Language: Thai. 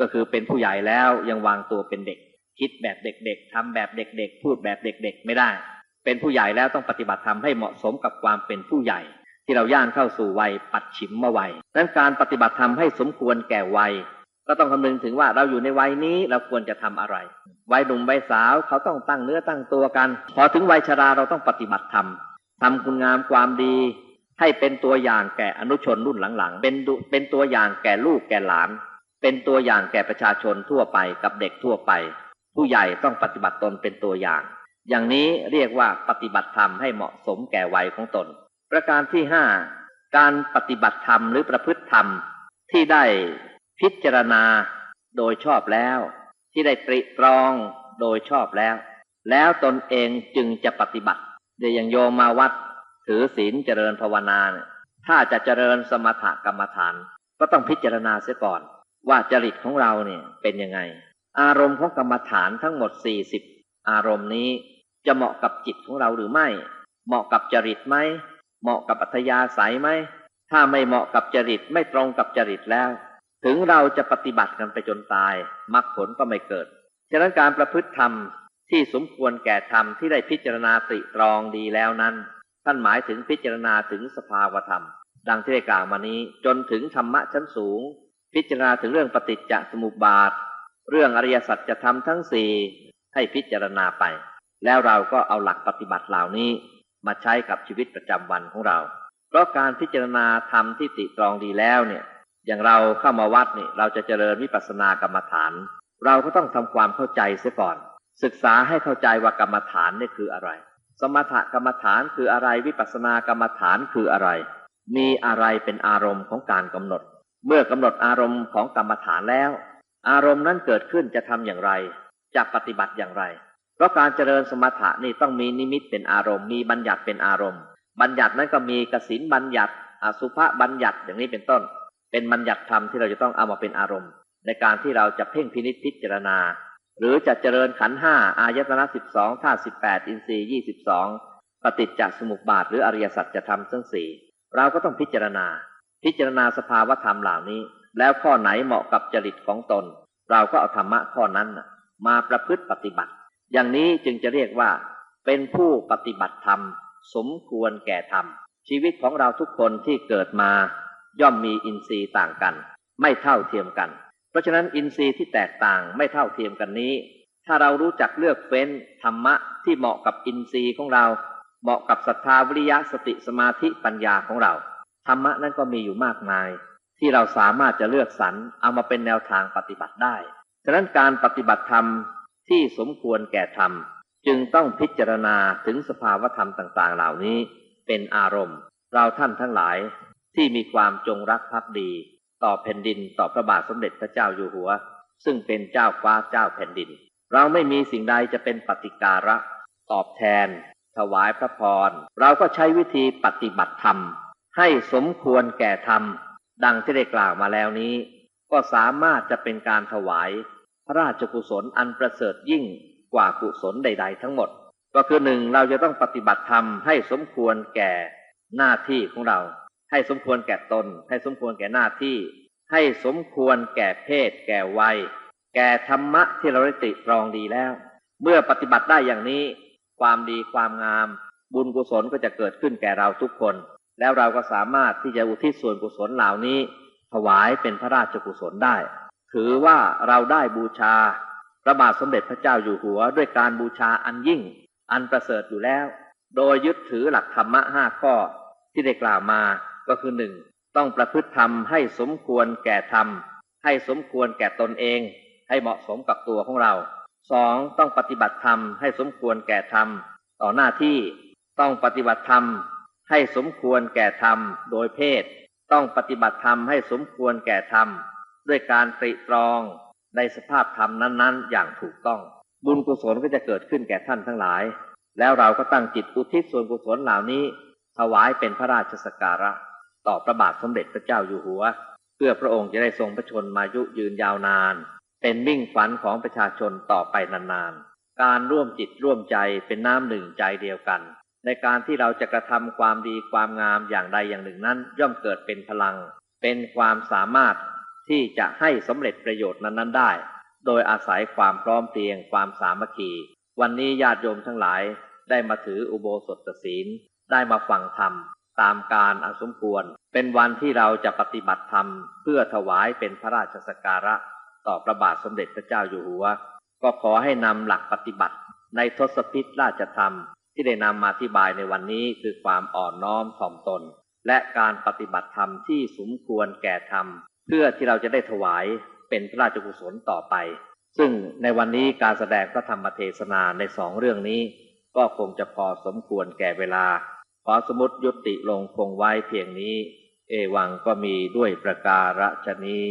ก็คือเป็นผู้ใหญ่แล้วยังวางตัวเป็นเด็ก คิดแบบเด็กๆทำแบบเด็กๆ พูดแบบเด็กๆ ไม่ได้ เป็นผู้ใหญ่แล้วต้องปฏิบัติธรรมให้เหมาะสมกับความเป็นผู้ใหญ่ ที่เราย่างเข้าสู่วัยปัดฉิมมาวัยนั้นการปฏิบัติธรรมให้สมควรแก่วัย ก็ต้องคำนึงถึงว่าเราอยู่ในวัยนี้เราควรจะทำอะไร วัยหนุ่มวัยสาวเขาต้องตั้งเนื้อตั้งตัวกัน พอถึงวัยชราเราต้องปฏิบัติธรรมทำคุณงามความดีให้เป็นตัวอย่างแก่อนุชนรุ่นหลังๆ เป็นเป็นตัวอย่างแก่ลูกแก่หลาน เป็นตัวอย่างแก่ประชาชนทั่วไปกับเด็กทั่วไป ผู้ใหญ่ต้องปฏิบัติตนเป็นตัวอย่าง อย่างนี้เรียกว่าปฏิบัติธรรมให้เหมาะสมแก่วัยของตน ประการที่ห้าการปฏิบัติธรรมหรือประพฤติธรรม ที่ได้พิจารณาโดยชอบแล้ว ที่ได้ตริตรองโดยชอบแล้ว แล้วตนเองจึงจะปฏิบัติเดี๋ยวอย่างโยมมาวัด ถือศีลเจริญภาวนาเนี่ยถ้าจะเจริญสมถกรรมฐาน ก็ต้องพิจารณาเสียก่อน ว่าจริตของเราเนี่ยเป็นยังไง อารมณ์ของกรรมฐานทั้งหมด 40 อารมณ์นี้จะเหมาะกับจิตของเราหรือไม่ เหมาะกับจริตไหม เหมาะกับอัธยาศัยไหม ถ้าไม่เหมาะกับจริตไม่ตรงกับจริตแล้ว ถึงเราจะปฏิบัติกันไปจนตายมรรคผลก็ไม่เกิด ฉะนั้นการประพฤติธรรมที่สมควรแก่ธรรมที่ได้พิจารณาติตรองดีแล้วนั้น ท่านหมายถึงพิจารณาถึงสภาวธรรม ดังที่ได้กล่าวมานี้จนถึงธรรมะชั้นสูง พิจารณาถึงเรื่องปฏิจจสมุปบาท เรื่องอริยสัจจะทำทั้งสี่ให้พิจารณาไป แล้วเราก็เอาหลักปฏิบัติเหล่านี้มาใช้กับชีวิตประจำวันของเรา เพราะการพิจารณาธรรมที่ติตรองดีแล้วเนี่ย อย่างเราเข้ามาวัดนี่เราจะเจริญวิปัสสนากรรมฐาน เราก็ต้องทำความเข้าใจเสียก่อน ศึกษาให้เข้าใจว่ากรรมฐานนี่คืออะไร สมถกรรมฐานคืออะไรวิปัสสนากรรมฐานคืออะไร มีอะไรเป็นอารมณ์ของการกำหนด เมื่อกำหนดอารมณ์ของกรรมฐานแล้ว อารมณ์นั้นเกิดขึ้นจะทำอย่างไร จะปฏิบัติอย่างไร เพราะการเจริญสมถะนี่ต้องมีนิมิตเป็นอารมณ์ มีบัญญัติเป็นอารมณ์ บัญญัตินั้นก็มีกสินบัญญัติอสุภะบัญญัติอย่างนี้เป็นต้น เป็นบัญญัติธรรมที่เราจะต้องเอามาเป็นอารมณ์ ในการที่เราจะเพ่งพินิจพิจารณา หรือจะเจริญขันห้าอายตนะสิบสองธาตุสิบแปดอินทรีย์ยี่สิบสองปฏิจจสมุปบาทหรืออริยสัจจะทำทั้งสี่เราก็ต้องพิจารณา พิจารณาสภาวธรรมเหล่านี้ แล้วข้อไหนเหมาะกับจริตของตน เราก็เอาธรรมะข้อนั้นมาประพฤติปฏิบัติ อย่างนี้จึงจะเรียกว่า เป็นผู้ปฏิบัติธรรม สมควรแก่ธรรม ชีวิตของเราทุกคนที่เกิดมา ย่อมมีอินทรีย์ต่างกัน ไม่เท่าเทียมกัน เพราะฉะนั้นอินทรีย์ที่แตกต่างไม่เท่าเทียมกันนี้ ถ้าเรารู้จักเลือกเฟ้นธรรมะที่เหมาะกับอินทรีย์ของเรา เหมาะกับศรัทธาวิริยะสติสมาธิปัญญาของเรา ธรรมะนั้นก็มีอยู่มากมาย ที่เราสามารถจะเลือกสรรเอามาเป็นแนวทางปฏิบัติได้ ฉะนั้นการปฏิบัติธรรมที่สมควรแก่ธรรม จึงต้องพิจารณาถึงสภาวธรรมต่างๆ เหล่านี้ เป็นอารมณ์ เราท่านทั้งหลายที่มีความจงรักภักดี ต่อแผ่นดินต่อพระบาทสมเด็จพระเจ้าอยู่หัว ซึ่งเป็นเจ้าฟ้าเจ้าแผ่นดิน เราไม่มีสิ่งใดจะเป็นปฏิการะ ตอบแทน ถวายพระพร เราก็ใช้วิธีปฏิบัติธรรม ให้สมควรแก่ธรรม ดังที่ได้กล่าวมาแล้วนี้ ก็สามารถจะเป็นการถวายพระราชกุศลอันประเสริฐยิ่งกว่ากุศลใด ๆ ทั้งหมด ก็คือหนึ่งเราจะต้องปฏิบัติธรรมให้สมควรแก่หน้าที่ของเรา ให้สมควรแก่ตน ให้สมควรแก่หน้าที่ ให้สมควรแก่เพศ แก่วัย แก่ธรรมะที่เราได้ติตรองดีแล้ว เมื่อปฏิบัติได้อย่างนี้ ความดีความงาม บุญกุศลก็จะเกิดขึ้นแก่เราทุกคน แล้วเราก็สามารถที่จะอุทิศส่วนกุศลเหล่านี้ ถวายเป็นพระราชกุศลได้ ถือว่าเราได้บูชาพระบาทสมเด็จพระเจ้าอยู่หัว ด้วยการบูชาอันยิ่ง อันประเสริฐอยู่แล้ว โดยยึดถือหลักธรรมะห้าข้อที่ได้กล่าวมาก็คือหนึ่งต้องประพฤติธรรมให้สมควรแก่ธรรม ให้สมควรแก่ตนเอง ให้เหมาะสมกับตัวของเราสองต้องปฏิบัติธรรมให้สมควรแก่ธรรม ต่อหน้าที่ต้องปฏิบัติธรรม ให้สมควรแก่ธรรมโดยเพศ ต้องปฏิบัติธรรมให้สมควรแก่ธรรมด้วยการตรีตรองในสภาพธรรมนั้นๆ อย่างถูกต้อง บุญกุศลก็จะเกิดขึ้นแก่ท่านทั้งหลาย แล้วเราก็ตั้งจิตอุทิศส่วนกุศลเหล่านี้ ถวายเป็นพระราชสการะ ต่อพระบาทสมเด็จพระเจ้าอยู่หัว เพื่อพระองค์จะได้ทรงพระชนมายุยืนยาวนาน เป็นมิ่งฝันของประชาชนต่อไปนานๆ การร่วมจิตร่วมใจเป็นน้ำหนึ่งใจเดียวกัน ในการที่เราจะกระทำความดีความงามอย่างใดอย่างหนึ่งนั้น ย่อมเกิดเป็นพลัง เป็นความสามารถที่จะให้สำเร็จประโยชน์นั้น ๆ ได้ โดยอาศัยความพร้อมเพรียงความสามัคคี วันนี้ญาติโยมทั้งหลายได้มาถืออุโบสถศีล ได้มาฟังธรรม ตามการอันสมควร เป็นวันที่เราจะปฏิบัติธรรม เพื่อถวายเป็นพระราชสกการะ ต่อพระบาทสมเด็จพระเจ้าอยู่หัว ก็ขอให้นำหลักปฏิบัติ ในทศพิธราชธรรม ที่ได้นำมาอธิบายในวันนี้คือความอ่อนน้อมถ่อมตน และการปฏิบัติธรรมที่สมควรแก่ธรรม เพื่อที่เราจะได้ถวายเป็นพระราชกุศลต่อไป ซึ่งในวันนี้การแสดงพระธรรมเทศนาในสองเรื่องนี้ ก็คงจะพอสมควรแก่เวลา ขอสมมติยุติลงคงไว้เพียงนี้ เอวังก็มีด้วยประการฉนี้